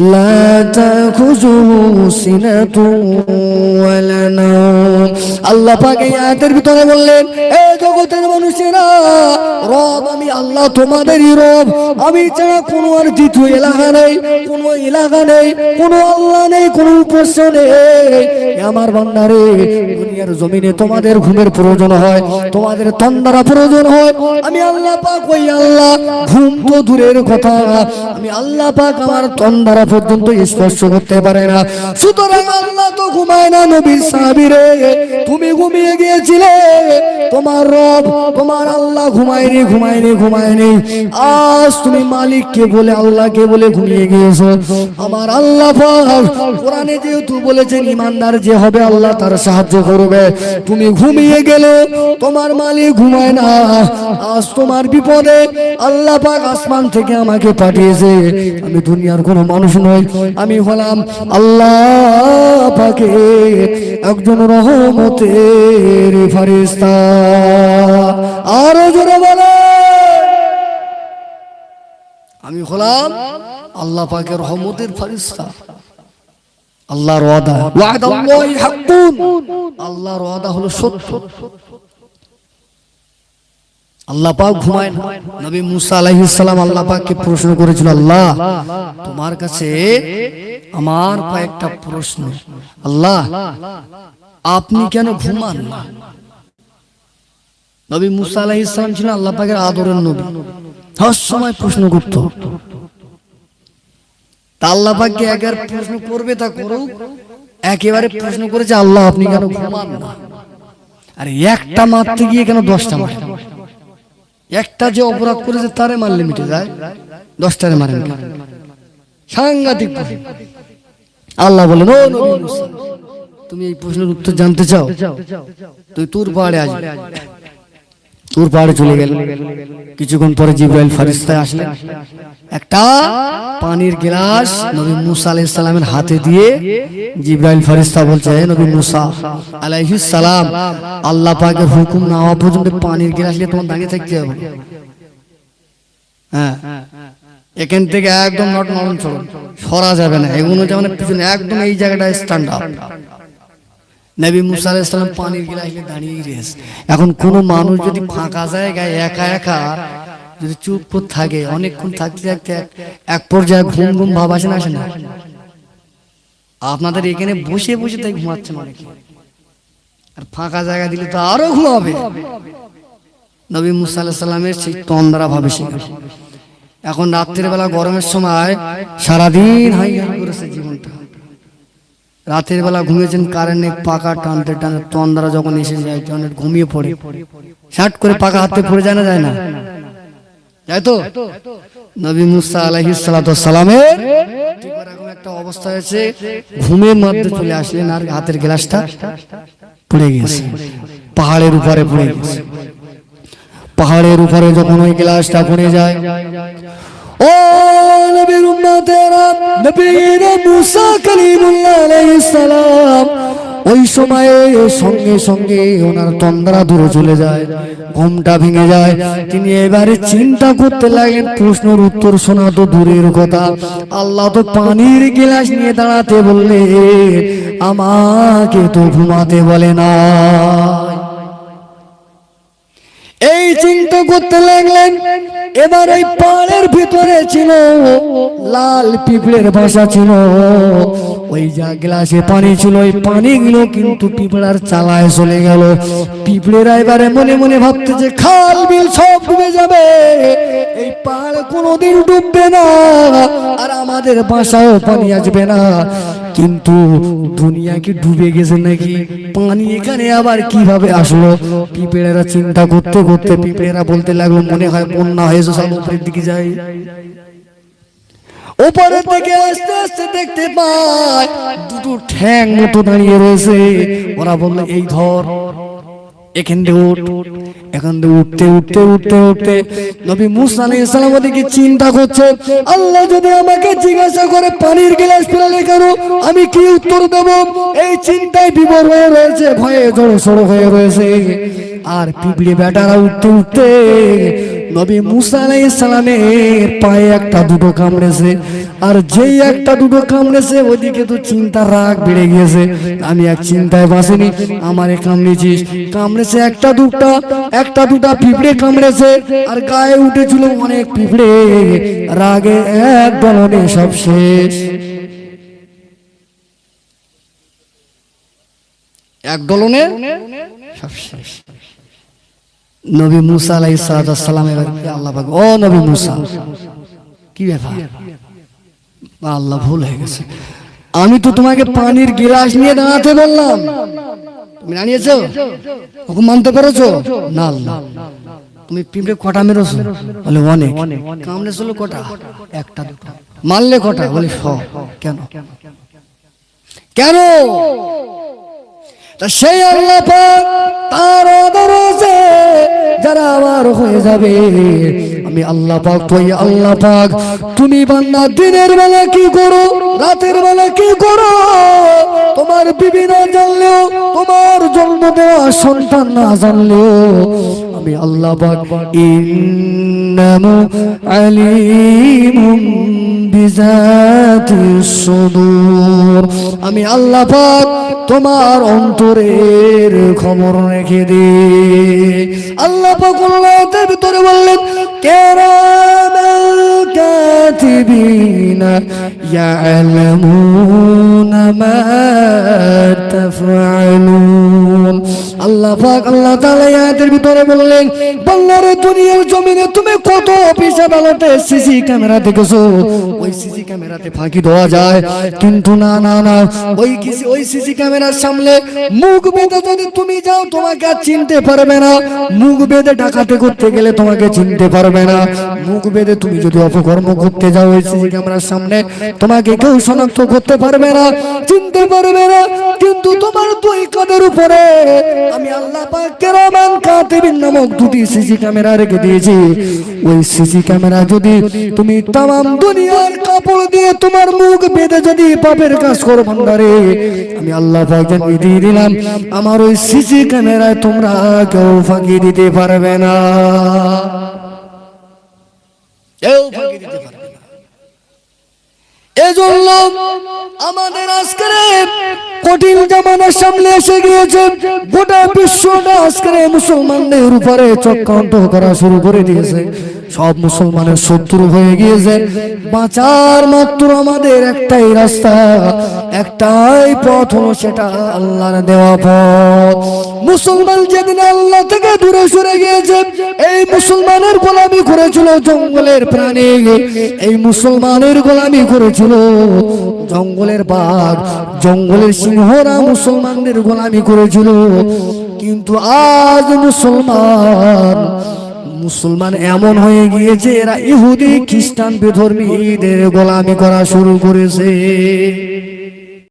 لا تأخذه سنة ولا نوم আল্লাহ পাক এই আয়াতের ভিতরে বললেন এ জগতের মানুষেরা রব আমি আল্লাহ তোমাদেরই রব আমি ছাড়া কোনো আর দ্বিতীয় এলাকা নেই কোনো এলাকা নেই কোনো আল্লাহ নেই কোনো উপাস্য নেই এ আমার বান্দারে দুনিয়ার জমিনে তোমাদের ঘুমের প্রয়োজন হয় তোমাদের তন্দারা প্রয়োজন হয় আমি আল্লাহ পাক ওই আল্লাহ ঘুম তো দূরের কথা আমি আল্লাহ পাক আমার তন্দারা পর্যন্ত স্পর্শ করতে পারে না। সুতরাং আল্লাহ তো ঘুমায় না নবীর সাহাবীরে তুমি ঘুমিয়ে গিয়েছিলে। তোমার রব, তোমার আল্লাহ ঘুমায়নি ঘুমায়নি ঘুমায়নি। আজ তুমি মালিককে বলে, আল্লাহকে বলে ঘুমিয়ে গিয়েছো। আমার আল্লাহ কোরআনে যেহেতু বলেছেন, ইমানদার যে হবে আল্লাহ তার সাহায্য করবে। তুমি ঘুমিয়ে গেলে, তোমার মালিক ঘুমায় না। আজ তোমার বিপদে আল্লাহ পাক আসমান থেকে আমাকে পাঠিয়েছে। আমি দুনিয়ার কোনো মানুষ নই, আমি হলাম আল্লাহ পাকে একজন রহমতের ফারিস্তা আরও জোরে বলে আমি হলাম আল্লাহ পাকের রহমতের ফারিস্তা আল্লাহর ওয়াদা। আল্লাহর ওয়াদা হলো সত্য। আল্লাহ পাক ঘুমায় না। নবী মুসা আলাইহিস সালাম আল্লাহ পাককে প্রশ্ন করেছিল, আল্লাহ, তোমার কাছে আমার কয়েকটা প্রশ্ন। আল্লাহ, আপনি কেন ঘুমান না? নবী মুসা আলাইহিস সালাম ছিলেন আল্লাহ পাকের আদরের নবী। সব সময় প্রশ্ন করত। তা আল্লাহ পাককে একবার প্রশ্ন করবে, তা করুক। একেবারে প্রশ্ন করেছে, আল্লাহ, আপনি কেন ঘুমান না? আরে, একটা মারতে গিয়ে কেন দশটা মারে একটা যে অপরাধ করেছে তারে মারলে মিটে যায়। দশটারে মারেন সাংঘাতিক আল্লাহ বলেন, ও তুমি এই প্রশ্নের উত্তর জানতে চাও? তুই তোর পাহাড়ে আসবে। তোর পাহাড়ে চলে গেল। কিছুক্ষণ পরে জিব্রাইল ফারিস্তায় আসলেন। একটা পানির গ্লাস নবী মুসা আলাইহিস সালামের হাতে দিয়ে জিব্রাইল ফারিস্তা বলছে, "হে নবী মুসা আলাইহিস সালাম, আল্লাহ পাকের হুকুম না হওয়া পর্যন্ত পানির গ্লাস নিয়ে তোমার দাঁড়িয়ে থাকতে হবে। হ্যাঁ এখান থেকে একদম নট নরম চলুন সরা যাবে না। এগুলো যেমন পিছনে একদম এই জায়গাটা স্ট্যান্ড আপ নবী মুসা আলাইহিস পানির গ্লাসে দাঁড়িয়ে রয়েছে এখন কোন মানুষ যদি ফাঁকা জায়গায় একা একা যদি চুপ করে থাকে অনেকক্ষণ থাকতে থাকতে এক- পর্যায়ে ঘুম ঘুম ভাব আসে না আসে না। আপনাদের এখানে বসে বসে তাই ঘুমাচ্ছেন অনেকে। আর ফাঁকা জায়গা দিলে তো আরও ঘুমাবে নবী মুসা আলাইহিস সালামের সেই তন্দ্রা ভাবে এখন রাত্রের বেলা গরমের সময় সারাদিন হাই হাই করেছে রাতের বেলা ঘুমিয়েছেন, কারেন্ট পাকা টানতে টানতে তন্দ্রা যখন এসে যায় তখন ঘুমিয়ে পড়ে। শার্ট করে পাকা হাতে পড়ে যায় না যায় না। তাই তো? নবী মুসা সালামের একটা অবস্থা হয়েছে। ঘুমের মধ্যে চলে আসলেন আর হাতের গ্লাসটা পড়ে গেছে। পাহাড়ের উপরে পড়ে গেছে। পাহাড়ের উপরে যখন ওই গ্লাসটা পড়ে যায়, ও নবীর উম্মতেরা, নবীর মুসা কালিমুল্লাহ সময়ে, সঙ্গে সঙ্গে ওনার তন্দ্রা দূরে চলে যায়, ঘুমটা ভেঙে যায়। তিনি এবারে চিন্তা করতে লাগেন প্রশ্নের উত্তর শোনা তো দূরের কথা। আল্লাহ তো পানির গিলাস নিয়ে দাঁড়াতে বললে আমাকে তো ঘুমাতে বলে না। চিন্তা করতে লাগলেন। এবার এই পাড়ের ভিতরে ছিল লাল পিঁপড়ের বাসা ছিল। ওই যা গ্লাসে পানি ছিল, ওই পানিগুলো কিন্তু পিঁপড়ার চালায় চলে গেল। পিঁপড়েরা এবারে মনে মনে ভাবতে যে খাল, বিল সব ডুবে যাবে। এই পাহাড় কোনোদিন ডুববে না। আর আমাদের বাসাও পানি আসবে না। কিন্তু দুনিয়া কি ডুবে গেছে নাকি? পানি এখানে আবার কীভাবে আসলো? পিঁপড়েরা চিন্তা করতে করতে পিঁপড়েরা বলতে লাগল, মনে হয় বন্যা হয়েছে সব উপরের দিকে যাই। উপরের দিকে আস্তে আস্তে দেখতে পায়, দুটো ঠ্যাং মতো দাঁড়িয়ে রয়েছে। ওরা বলল, এই ধর এখান থেকে উঠ, এখান থেকে উঠতে উঠতে উঠতে উঠতে। নবী মুসা আলাইহিস সালাম ওদিকে চিন্তা করছে, আল্লাহ যদি আমাকে জিজ্ঞাসা করে পানির গ্লাস ফেলালে কেন, আমি কি উত্তর দেব? এই চিন্তায় বিবর হয়ে রয়েছে, ভয়ে জড়ো সড়ো হয়ে রয়েছে। আর পিঁপড়ে বেটারা উঠতে উঠতে নবী মুসা আলাইহিস সালামের পায়ে একটা দুটো কামড়েছে। আর যেই একটা দুটো কামড়েছে ওইদিকে তো চিন্তা রাগ বেড়ে গিয়েছে। আমি এক চিন্তায় বাঁচিনি, আমারে কামড়েছিস। কামড়েছে একটা দুটা একটা দুটা পিঁপড়ে কামড়েছে, আর গায়ে উঠেছিল অনেক পিঁপড়ে। রাগে এক দলনে সব শেষ। এক দলনে সব শেষ। নবী মুসা আলাই সালাম এবার আল্লাহ ও নবী মুসা, কি ব্যাপার? আল্লাহ ভুল হয়ে গেছে। আমি তো তোমাকে পানির গিলাস নিয়ে দাঁড়াতে বললাম। তুমি দাঁড়িয়েছো ওকে মানতে পেরেছ? না আল্লাহ। তুমি পিঁপড়ে কটা মেরেছো? বলে অনেক। কামড়ে ছিল কটা? একটা দুটো। মারলে কটা? বলে স কেন? কেন? তা সেই আল্লাহ তার যারা আমার হয়ে যাবে আমি আল্লাহ পাক, তুই আল্লাহ পাক। তুমি বান্দা, দিনের বেলা কি করো? রাতের বেলা কি করো? তোমার বিবি না জানলেও, তোমার জন্ম দেওয়া সন্তান না জানলেও, আমি আল্লাহ পাক ইন্নামু আলিমুম বিজাতিস সুদূর আমি আল্লাহ পাক তোমার অন্তরের খবর রেখে দে আল্লাহ পাক আল্লাহর ভিতরে বললেন, কেরামাল কাতিবিনা ইয়ালামুনা মা তাফআলুন। আল্লাহ আল্লাহ তাআলা আয়াতের ভিতরে বললেন বাংলার দুনিয়ার জমিনে তুমি কত সিসি ক্যামেরা দেখেছ ওই সিসি ক্যামেরাতে ফাঁকি দেওয়া যায়। কিন্তু না না না, ওই ওই সিসি ক্যামেরার সামনে মুখ বেঁধে তুমি যাও, তোমাকে আর চিনতে পারবে না। মুখ বেঁধে ডাকাতে করতে গেলে তোমাকে চিনতে পারবে না। মুখ বেঁধে তুমি যদি অপকর্ম করতে যাও ওই সিসি ক্যামেরার সামনে, তোমাকে কেউ শনাক্ত করতে পারবে না, চিনতে পারবে না। কিন্তু তোমার দুই কাদের উপরে আমি আল্লাহ পাকের রহমান কাতিবিন নামক দুটি সিসি ক্যামেরা রেখে দিয়েছি। ওই সিসি ক্যামেরা যদি তুমি তাম দুনিয়ার কাপড় দিয়ে তোমার মুখ বেঁধে যদি পাপের কাজ করো ভান্ডারে, আমি আল্লাহ জানিয়ে দিয়ে দিলাম, আমার ওই সিসি ক্যামেরায় তোমরা কেউ ফাঁকি দিতে পারবে না। ফাঁকি মুসলমানদের উপরে চক্রান্ত করা শুরু করে দিয়েছে। সব মুসলমানের শত্রু হয়ে গিয়েছে। বাঁচার মাত্র আমাদের একটাই রাস্তা, একটাই পথ হলো সেটা আল্লাহর দেওয়া পথ। মুসলমান যেদিন আল্লাহ থেকে দূরে সরে গিয়েছে, এই মুসলমানের গোলামি করেছিল জঙ্গলের প্রাণী। এই মুসলমানের গোলামি করেছিল জঙ্গলের বাঘ। জঙ্গলের সিংহরা মুসলমানদের গোলামি করেছিল। কিন্তু আজ মুসলমান মুসলমান এমন হয়ে গিয়েছে এরা ইহুদি খ্রিস্টান বেধর্মীদের গোলামি করা শুরু করেছে।